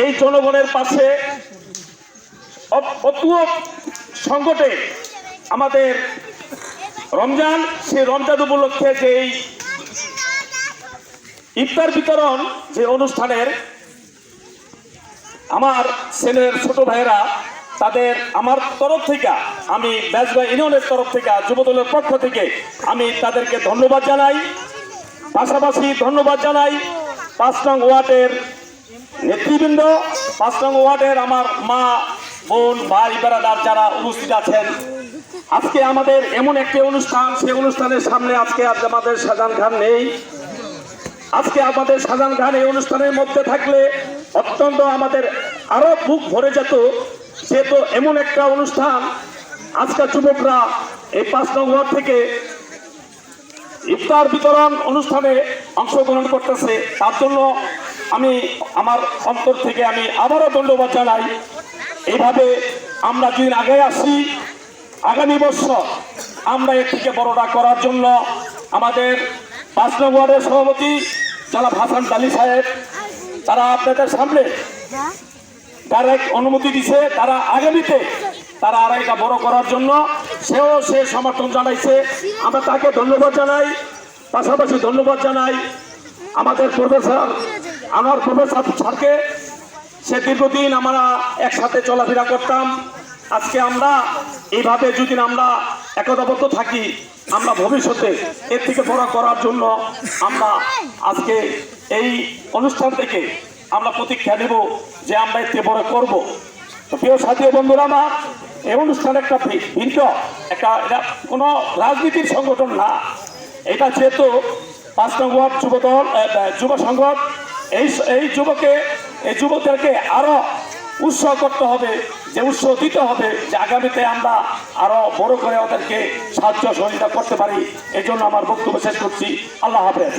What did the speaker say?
এই জনগণের পাশে অতুয় সংকটে আমাদের রমজান, সেই রমজান উপলক্ষে যে এই ইফতার বিতরণ, যে অনুষ্ঠানের আমার ছেলের ছোট ভাইয়েরা, তাদের আমার তরফ থেকে, আমি ব্যাসবা ইউনিয়নের তরফ থেকে, যুবদলের পক্ষ থেকে, আমি তাদেরকে ধন্যবাদ জানাই। পাশাপাশি ধন্যবাদ জানাই পাঁচ নং ওয়ার্ডের নেতৃবৃন্দ, পাঁচ নং ওয়ার্ডের আমার মা, বোন, ভাই বেড়াদার যারা উপস্থিত আছেন, আজকে আমাদের এমন একটি অনুষ্ঠান, সেই অনুষ্ঠানের সামনে আজকে আজ আমাদের শাহজাহান খান নেই। আজকে আমাদের শাহজাহান খান এই অনুষ্ঠানের মধ্যে থাকলে অত্যন্ত আমাদের আরও বুক ভরে যেত, যেহেতু এমন একটা অনুষ্ঠান, আজকাল যুবকরা এই পাঁচ নং ওয়ার্ড থেকে ইফতার বিতরণ অনুষ্ঠানে অংশগ্রহণ করতেছে। তার জন্য আমি আমার অন্তর থেকে আমি আবারও ধন্যবাদ জানাই। এইভাবে আমরা যদি আগে আসি। আগামী বছর আমরা এর থেকে বড়টা করার জন্য আমাদের পাঁচ ওয়ার্ডের সভাপতি জনাব হাসান কালী সাহেব, তারা আপনাদের সামনে ডাইরেক্ট অনুমতি দিছে। তারা আগামীতে তারা আর এটা বড় করার জন্য সেও সে সমর্থন জানাইছে। আমরা তাকে ধন্যবাদ জানাই, পাশাপাশি ধন্যবাদ জানাই আমাদের প্রফেসর আমার প্রফেসর স্যারকে সে দীর্ঘদিন আমরা একসাথে চলাফেরা করতাম। আজকে আমরা এইভাবে যদি আমরা একতাবদ্ধ থাকি, আমরা ভবিষ্যতে এর থেকে বড় করার জন্য আমরা আজকে এই অনুষ্ঠান থেকে আমরা প্রতীক্ষা নেব যে আমরা এর থেকে বড় করব। প্রিয় সাথী বন্ধুরা আমার, এই অনুষ্ঠান একটা ভিন্ন, একটা, এটা কোনো রাজনীতির সংগঠন না। এটা যেহেতু পাঁচ নং ওয়ার্ড যুবদল যুব সংগঠন এই এই যুবকে, এই যুবকদেরকে আরও উৎসাহ করতে হবে, যে উৎসাহ দিতে হবে যে আগামীতে আমরা আরও বড় করে ওদেরকে সাহায্য সহযোগিতা করতে পারি। এই জন্য আমার বক্তব্য শেষ করছি। আল্লাহ হাফেজ।